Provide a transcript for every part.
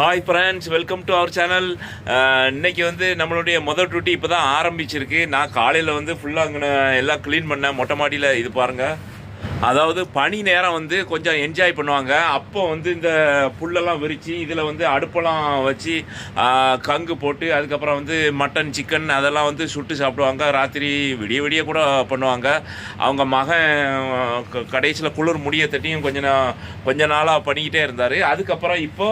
Hi friends welcome to our channel இன்றைக்கி வந்து நம்மளுடைய மொதல் டியூட்டி இப்போ தான் ஆரம்பிச்சிருக்கு. நான் காலையில் வந்து ஃபுல்லாக அங்கே எல்லாம் க்ளீன் பண்ணேன். மொட்டை மாடியில் இது பாருங்கள் அதாவது பனி நேரம் வந்து கொஞ்சம் என்ஜாய் பண்ணுவாங்க. அப்போ வந்து இந்த புல்லெல்லாம் விரித்து இதில் வந்து அடுப்பெல்லாம் வச்சு கங்கு போட்டு அதுக்கப்புறம் வந்து மட்டன் சிக்கன் அதெல்லாம் வந்து சுட்டு சாப்பிடுவாங்க. ராத்திரி விடிய விடிய கூட பண்ணுவாங்க. அவங்க மகன் கடைசியில் குளிர் முடிய தட்டியும் கொஞ்ச கொஞ்ச நாளாக பண்ணிக்கிட்டே இருந்தார். அதுக்கப்புறம் இப்போ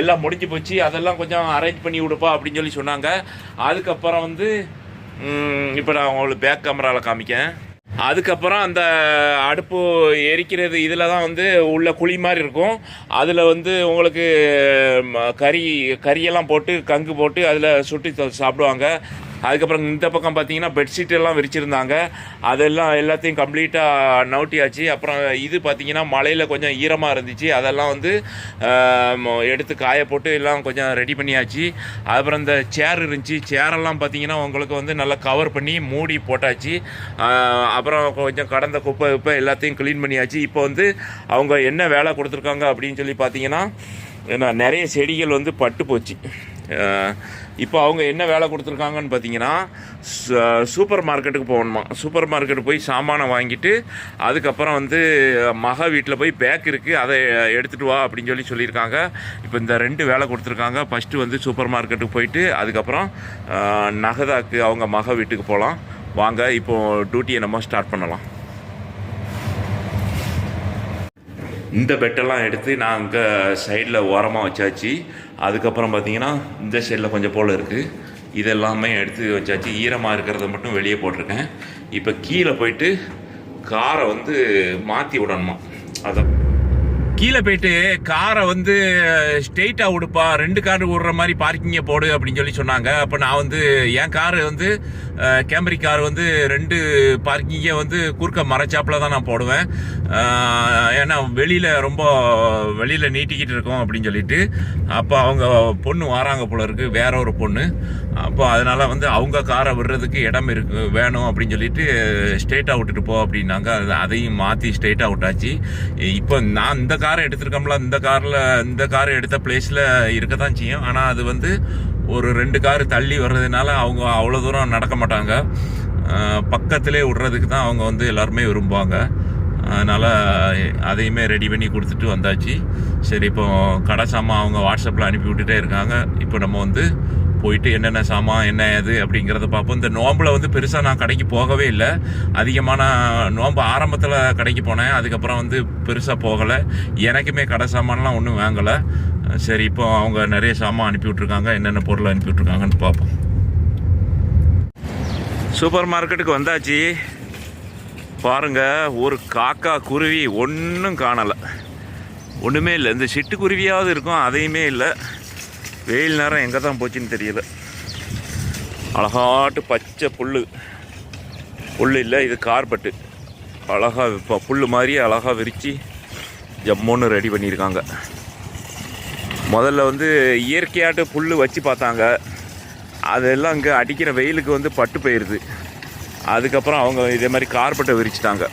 எல்லாம் முடிஞ்சு போச்சு. அதெல்லாம் கொஞ்சம் அரேஞ்ச் பண்ணி விடுப்பா அப்படின்னு சொல்லி சொன்னாங்க. அதுக்கப்புறம் வந்து இப்போ நான் உங்களுக்கு பேக் கேமராவில் காமிக்கேன் அதுக்கப்புறம் அந்த அடுப்பு எரிக்கிறது இதில் தான் வந்து உள்ள குழி மாதிரி இருக்கும். அதில் வந்து உங்களுக்கு கறி கறியெல்லாம் போட்டு கங்கு போட்டு அதில் சுட்டு சாப்பிடுவாங்க. அதுக்கப்புறம் இந்த பக்கம் பார்த்தீங்கன்னா பெட்ஷீட் எல்லாம் விரிச்சிருந்தாங்க. அதெல்லாம் எல்லாத்தையும் கம்ப்ளீட்டாக நவுட்டியாச்சு அப்புறம் இது பார்த்தீங்கன்னா மழையில் கொஞ்சம் ஈரமாக இருந்துச்சு. அதெல்லாம் வந்து எடுத்து காய போட்டு எல்லாம் கொஞ்சம் ரெடி பண்ணியாச்சு. அப்புறம் இந்த சேர் இருந்துச்சு. சேரெல்லாம் பார்த்தீங்கன்னா உங்களுக்கு வந்து நல்லா கவர் பண்ணி மூடி போட்டாச்சு. அப்புறம் கொஞ்சம் கடந்த குப்பை குப்பை எல்லாத்தையும் க்ளீன் பண்ணியாச்சு. இப்போ வந்து அவங்க என்ன வேலை கொடுத்துருக்காங்க அப்படின்னு சொல்லி பார்த்தீங்கன்னா ஏன்னா நிறைய செடிகள் வந்து பட்டு போச்சு. இப்போ அவங்க என்ன வேலை கொடுத்துருக்காங்கன்னு பார்த்தீங்கன்னா ச- சூப்பர் மார்க்கெட்டுக்கு போகணுமா. சூப்பர் மார்க்கெட்டு போய் சாமானை வாங்கிட்டு அதுக்கப்புறம் வந்து மக வீட்டில் போய் பேக் இருக்குது அதை எடுத்துகிட்டு வா அப்படின்னு சொல்லி சொல்லியிருக்காங்க. இப்போ இந்த ரெண்டு வேலை கொடுத்துருக்காங்க. ஃபஸ்ட்டு வந்து சூப்பர் மார்க்கெட்டுக்கு போயிட்டு அதுக்கப்புறம் நகதாக்கு அவங்க மக வீட்டுக்கு போகலாம். வாங்க இப்போது டியூட்டியை நம்ம ஸ்டார்ட் பண்ணலாம். இந்த பெட்டெல்லாம் எடுத்து நான் அங்கே சைடில் ஓரமாக வச்சாச்சு. அதுக்கப்புறம் பார்த்தீங்கன்னா இந்த சைடில் கொஞ்சம் போல் இருக்குது இதெல்லாமே எடுத்து வச்சாச்சு. ஈரமாக இருக்கிறத மட்டும் வெளியே போட்டிருக்கேன். இப்போ கீழே போயிட்டு காரை வந்து மாற்றி விடணுமா? அதான் கீழே போயிட்டு காரை வந்து ஸ்ட்ரெயிட்டாக விடுப்பா ரெண்டு கார் விடுற மாதிரி பார்க்கிங்கை போடு அப்படின்னு சொல்லி சொன்னாங்க. அப்போ நான் வந்து என் காரு வந்து கேம்பரி கார் வந்து ரெண்டு பார்க்கிங்கை வந்து குறுக்க மறைச்சாப்பில் தான் நான் போடுவேன். ஏன்னா வெளியில் ரொம்ப வெளியில் நீட்டிக்கிட்டு இருக்கோம் அப்படின்னு சொல்லிட்டு. அப்போ அவங்க பொண்ணு வராங்க போல இருக்கு வேற ஒரு பொண்ணு. அப்போ அதனால் வந்து அவங்க காரை விடுறதுக்கு இடம் இருக்கு வேணும் அப்படின்னு சொல்லிட்டு ஸ்ட்ரெயிட்டாக விட்டுட்டு போ அப்படின்னாங்க. அதையும் மாற்றி ஸ்ட்ரெயிட்டாக விட்டாச்சு. இப்போ நான் இந்த காரை எடுத்திருக்கோம்ல இந்த காரில் இந்த காரை எடுத்த பிளேஸில் இருக்க தான் செய்யும். ஆனால் அது வந்து ஒரு ரெண்டு கார் தள்ளி வர்றதுனால அவங்க அவ்வளோ தூரம் நடக்க மாட்டாங்க. பக்கத்திலே விடுறதுக்கு தான் அவங்க வந்து எல்லாருமே விரும்புவாங்க. அதனால் அதையுமே ரெடி பண்ணி கொடுத்துட்டு வந்தாச்சு. சரி இப்போ கடை சாமான் அவங்க வாட்ஸ்அப்பில் அனுப்பி விட்டுட்டே இருக்காங்க. இப்போ நம்ம வந்து போயிட்டு என்னென்ன சாமான் என்ன ஏது அப்படிங்கிறத பார்ப்போம். இந்த நோம்பில் வந்து பெருசாக நான் கடைக்கு போகவே இல்லை. அதிகமான நோம்பு ஆரம்பத்தில் கடைக்கு போனேன். அதுக்கப்புறம் வந்து பெருசாக போகலை. எனக்குமே கடை சாமான்லாம் ஒன்றும் வாங்கலை. சரி இப்போ அவங்க நிறைய சாமான் அனுப்பி விட்ருக்காங்க என்னென்ன பொருள் அனுப்பி விட்ருக்காங்கன்னு பார்ப்போம். சூப்பர் மார்க்கெட்டுக்கு வந்தாச்சு. பாருங்கள் ஒரு காக்கா குருவி ஒன்றும் காணலை. ஒன்றுமே இல்லை. இந்த சிட்டுக்குருவியாவது இருக்கும் அதையுமே இல்லை. வெயில் நேரம் எங்கே தான் போச்சுன்னு தெரியல. அழகாட்டு பச்சை புல் புல் இல்லை இது கார்பெட்டு. அழகாக இப்போ புல் மாதிரி அழகாக விரித்து ஜம்முன்னு ரெடி பண்ணியிருக்காங்க. முதல்ல வந்து இயற்கையாட்டு புல் வச்சு பார்த்தாங்க. அதெல்லாம் இங்கே அடிக்கிற வெயிலுக்கு வந்து பட்டு போயிடுது அதுக்கப்புறம் அவங்க இதே மாதிரி கார்பெட்டை விரிச்சிட்டாங்க.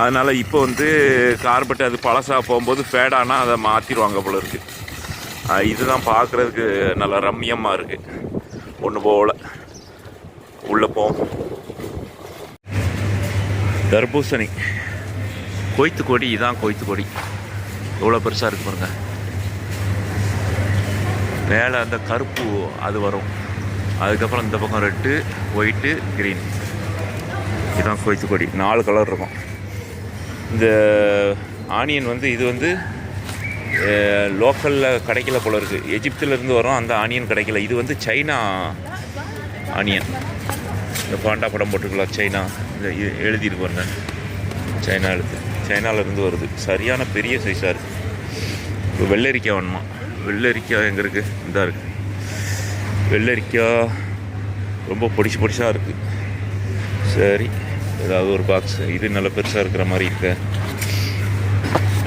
அதனால் இப்போ வந்து கார்பெட்டு அது பழசாக போகும்போது ஃபேடானால் அதை மாற்றிடுவாங்க போல இருக்குது இதுதான் பார்க்குறதுக்கு நல்லா ரம்மியமாக இருக்குது ஒன்று போகல உள்ளே போவோம் தர்பூசணி. கொய்த்து கொடி இதான் கொய்த்து கொடி எவ்வளோ பெருசாக இருக்கு பாருங்க. மேலே அந்த கருப்பு அது வரும். அதுக்கப்புறம் இந்த பக்கம் ரெட்டு ஒயிட்டு க்ரீன் இதுதான் கொய்த்து கொடி நாலு கலர் இருக்கும். இந்த ஆனியன் வந்து இது வந்து லோக்கலில் கிடைக்கல போல இருக்குது எஜிப்திலேருந்து வரும் அந்த ஆனியன் கிடைக்கல. இது வந்து சைனா ஆனியன். இந்த பாண்டா படம் போட்டுக்கலாம் சைனா. இந்த எழுதியிருக்கு பாருங்க. சைனா எழுத்து. சைனாவிலேருந்து வருது. சரியான பெரிய சைஸாக இருக்குது இப்போ வெள்ளரிக்காய் வேணுமா? வெள்ளரிக்காய் எங்கே இருக்குது இதாக இருக்குது வெள்ளரிக்காய் ரொம்ப பொடிச்சு பொடிசாக இருக்குது சரி ஏதாவது ஒரு பாக்ஸ் இது நல்ல பெருசாக இருக்கிற மாதிரி இருக்க.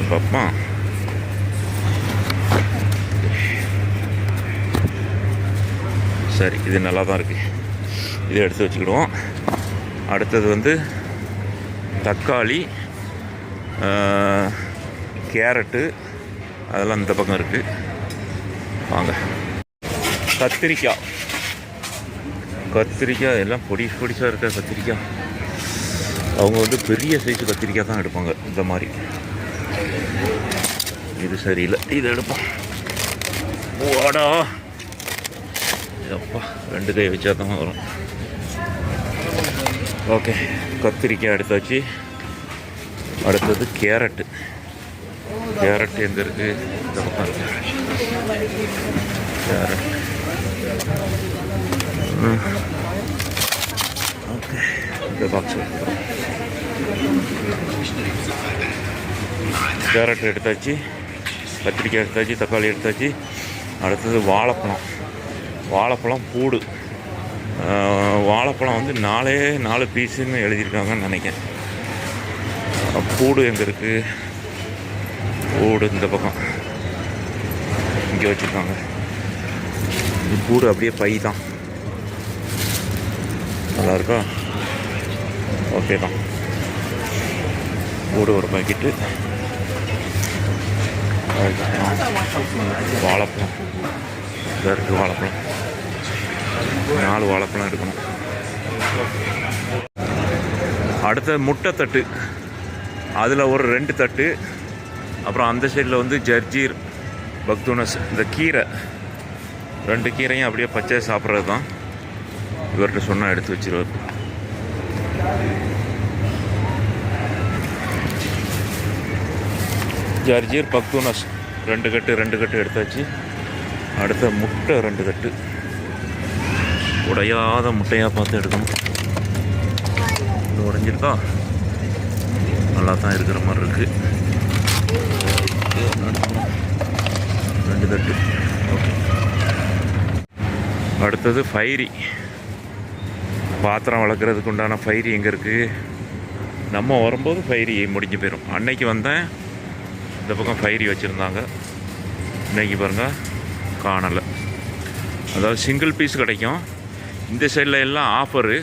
பார்ப்போம் சரி இது நல்லா தான் இருக்குது இதை எடுத்து வச்சுக்கிடுவோம். அடுத்தது வந்து தக்காளி கேரட்டு அதெல்லாம் இந்த பக்கம் இருக்குது வாங்க. கத்திரிக்காய். கத்திரிக்காய் எல்லாம் பொடி பொடிசாக இருக்க கத்திரிக்காய். அவங்க வந்து பெரிய சைஸ் கத்திரிக்காய் தான் எடுப்பாங்க இந்த மாதிரி. இது சரியில்லை. இது எடுப்போம். வாடா. அப்பா ரெண்டு கை வச்சா தான் வரும். ஓகே கத்திரிக்காய் எடுத்தாச்சு. அடுத்தது கேரட்டு. கேரட் எங்கே இருக்குது இந்த பக்கம் கேரட். ஓகே இந்த பாக்ஸ் கேரட் எடுத்தாச்சு. கத்திரிக்காய் எடுத்தாச்சு தக்காளி எடுத்தாச்சு. அடுத்தது வாழைப்பழம். வாழைப்பழம் பூடு. வாழைப்பழம் வந்து நாலே நாலு பீஸுன்னு எழுதியிருக்காங்கன்னு நினைக்கிறேன். பூடு எங்கே இருக்குது பூடு இந்த பக்கம். இங்கே வச்சுருக்காங்க. பூடு அப்படியே பை தான். நல்லா இருக்கா ஓகே தான். பூடு ஒரு பாக்கெட்டு வாழைப்பழம். இதாக இருக்குது வாழைப்பழம். நாலு வாழைப்பழம் எடுக்கணும் அடுத்த முட்டை தட்டு. அதில் ஒரு ரெண்டு தட்டு. அப்புறம் அந்த சைடில் வந்து ஜர்ஜீர் பக்தூனஸ். இந்த கீரை. ரெண்டு கீரையும் அப்படியே பச்சை சாப்பிட்றது தான் இவர்கிட்ட சொன்னால் எடுத்து வச்சிருவார். ஜர்ஜீர் பக்தூனஸ். ரெண்டு கட்டு ரெண்டு கட்டு எடுத்தாச்சு. அடுத்த முட்டை ரெண்டு கட்டு. உடையாத முட்டையாக பார்த்து எடுக்கணும். இது உடஞ்சிருக்கா? நல்லா தான் இருக்கிற மாதிரி இருக்குது ரெண்டு தட்டு. ஓகே. அடுத்தது ஃபைரி. பாத்திரம் வளர்க்குறதுக்கு உண்டான ஃபைரி எங்கே இருக்குது நம்ம வரும்போது ஃபைரி முடிஞ்சு போயிடும் அன்னைக்கு வந்தேன். இந்த பக்கம் ஃபைரி வச்சுருந்தாங்க. இன்னைக்கு பாருங்கள் காணலை. அதாவது சிங்கிள் பீஸ் கிடைக்கும். இந்த சைடில் எல்லாம் ஆஃபரு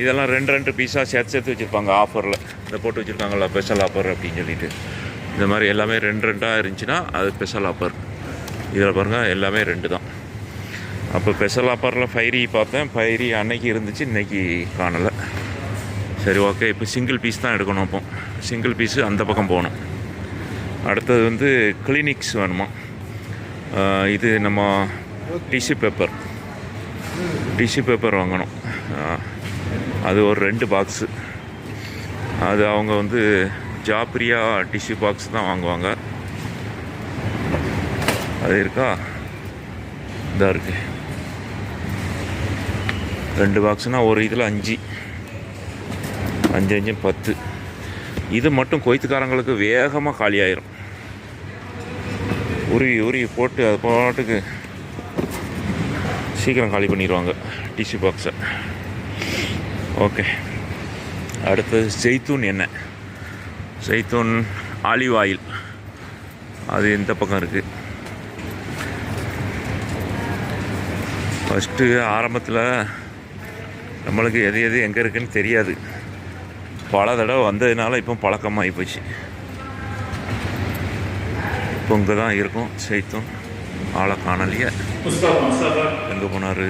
இதெல்லாம் ரெண்டு ரெண்டு பீஸாக சேர்த்து சேர்த்து வச்சுருப்பாங்க ஆஃபரில் இந்த போட்டு வச்சுருக்காங்களா ஸ்பெஷல் ஆஃபர் அப்படின்னு சொல்லிட்டு. இந்த மாதிரி எல்லாமே ரெண்டு ரெண்டாக இருந்துச்சுன்னா அது ஸ்பெஷல் ஆஃபர் இதில் பாருங்கள் எல்லாமே ரெண்டு தான். அப்போ ஸ்பெஷல் ஆஃபரில் ஃபைரி பார்த்தேன். ஃபைரி அன்னைக்கு இருந்துச்சு இன்றைக்கி காணலை. சரி ஓகே இப்போ சிங்கிள் பீஸ் தான் எடுக்கணும் அப்போ. சிங்கிள் பீஸு அந்த பக்கம் போகணும். அடுத்தது வந்து கிளினிக்ஸ் வேணுமா? இது நம்ம டிஷ்யூ பேப்பர் டிஷ்யூ பேப்பர் வாங்கணும். அது ஒரு ரெண்டு பாக்ஸு அது அவங்க வந்து ஜாப்ரியா டிஷ்யூ பாக்ஸ் தான் வாங்குவாங்க. அது இருக்கா? இதாக இருக்கு. ரெண்டு பாக்ஸ்னால் ஒரு இதில் அஞ்சு. அஞ்சு அஞ்சு பத்து. இது மட்டும் கொய்த்துக்காரங்களுக்கு வேகமாக காலியாயிரும். உருவி உருவி போட்டு அது பாட்டுக்கு சீக்கிரம் காலி பண்ணிடுவாங்க டிஷ்யூ பாக்ஸை ஓகே அடுத்தது ஜெய்த்தூன் எண்ணெய் ஜெய்த்தூன் ஆலிவ் ஆயில் அது இந்த பக்கம் இருக்குது ஃபஸ்ட்டு ஆரம்பத்தில் நம்மளுக்கு எது எது எங்கே இருக்குன்னு தெரியாது. பல தடவை வந்ததுனால இப்போ பழக்கமாகி போச்சு. இப்போ இங்கே தான் இருக்கும் சைத்தம் ஆளை காணலையே அங்கே போனார்.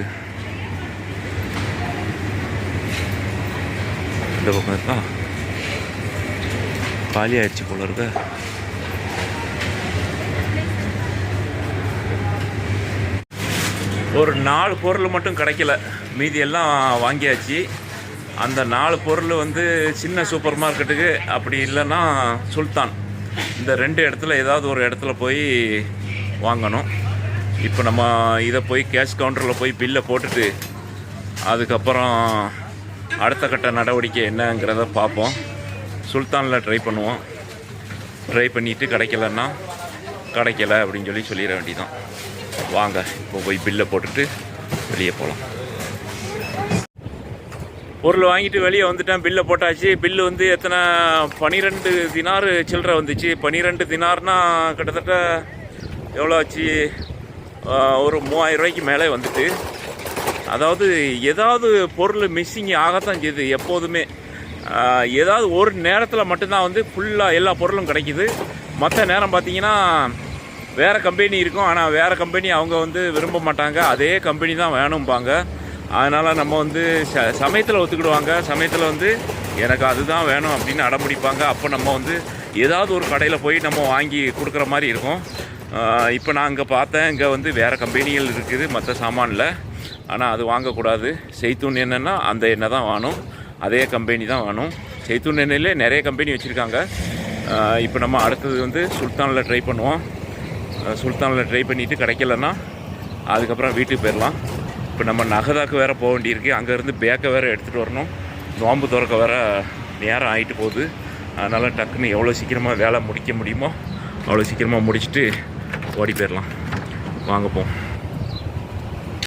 இந்த பக்கம் இருக்கா? காலி ஆயிடுச்சு போல இருக்க. ஒரு நாலு பொருள் மட்டும் கிடைக்கல. மீதி எல்லாம் வாங்கியாச்சு. அந்த நாலு பொருள் வந்து சின்ன சூப்பர் மார்க்கெட்டுக்கு அப்படி இல்லைன்னா சுல்தான். இந்த ரெண்டு இடத்துல ஏதாவது ஒரு இடத்துல போய் வாங்கணும். இப்போ நம்ம இதை போய் கேஷ் கவுண்டரில் போய் பில்லை போட்டுட்டு அதுக்கப்புறம் அடுத்த கட்ட நடவடிக்கை என்னங்கிறத பார்ப்போம். சுல்தானில் ட்ரை பண்ணுவோம். ட்ரை பண்ணிவிட்டு கிடைக்கலன்னா கிடைக்கல அப்படின்னு சொல்லி சொல்லிட வேண்டியதான் வாங்க இப்போ போய் பில்லை போட்டுட்டு வெளியே போகலாம் பொருள் வாங்கிட்டு வெளியே வந்துட்டேன். பில்லை போட்டாச்சு. பில்லு வந்து எத்தனை? பனிரெண்டு தினார் சில்லறை வந்துச்சு. பனிரெண்டு தினார்னால் கிட்டத்தட்ட எவ்வளோ ஆச்சு? ஒரு மூவாயிரம் ரூபாய்க்கு மேலே வந்துட்டு அதாவது ஏதாவது பொருள் மிஸ்ஸிங் ஆகத்தான் செய்யுது எப்போதுமே. ஏதாவது ஒரு நேரத்தில் மட்டும்தான் வந்து ஃபுல்லாக எல்லா பொருளும் கிடைக்கிது. மற்ற நேரம் பார்த்தீங்கன்னா வேறு கம்பெனி இருக்கும். ஆனால் வேறு கம்பெனி அவங்க வந்து விரும்ப மாட்டாங்க. அதே கம்பெனி தான் வேணும்பாங்க. அதனால் நம்ம வந்து ச சமயத்தில் ஒத்துக்கிடுவாங்க. சமயத்தில் வந்து எனக்கு அதுதான் வேணும் அப்படின்னு அடம்பிடிப்பாங்க. அப்போ நம்ம வந்து ஏதாவது ஒரு கடையில் போய் நம்ம வாங்கி கொடுக்குற மாதிரி இருக்கும். இப்போ நான் அங்கே பார்த்தேன். இங்கே வந்து வேறு கம்பெனிகள் இருக்குது மற்ற சாமானில். ஆனால் அது வாங்கக்கூடாது. செய்தூன் என்னென்னா அந்த எண்ணெய் தான் வேணும். அதே கம்பெனி தான் வேணும். செய்தூன் எண்ணெயிலே நிறைய கம்பெனி வச்சுருக்காங்க. இப்போ நம்ம அடுத்தது வந்து சுல்தானில் ட்ரை பண்ணுவோம். சுல்தானில் ட்ரை பண்ணிவிட்டு கிடைக்கலன்னா அதுக்கப்புறம் வீட்டுக்கு போயிடலாம். இப்போ நம்ம நகதாக்கு வேறு போக வேண்டியிருக்கு. அங்கேருந்து பேக்கை வேறு எடுத்துகிட்டு வரணும். நோம்பு திறக்க வேற நேரம் ஆகிட்டு போகுது. அதனால் டக்குன்னு எவ்வளோ சீக்கிரமாக வேலை முடிக்க முடியுமோ அவ்வளோ சீக்கிரமாக முடிச்சுட்டு ஓடி போயிடலாம். வாங்க போம்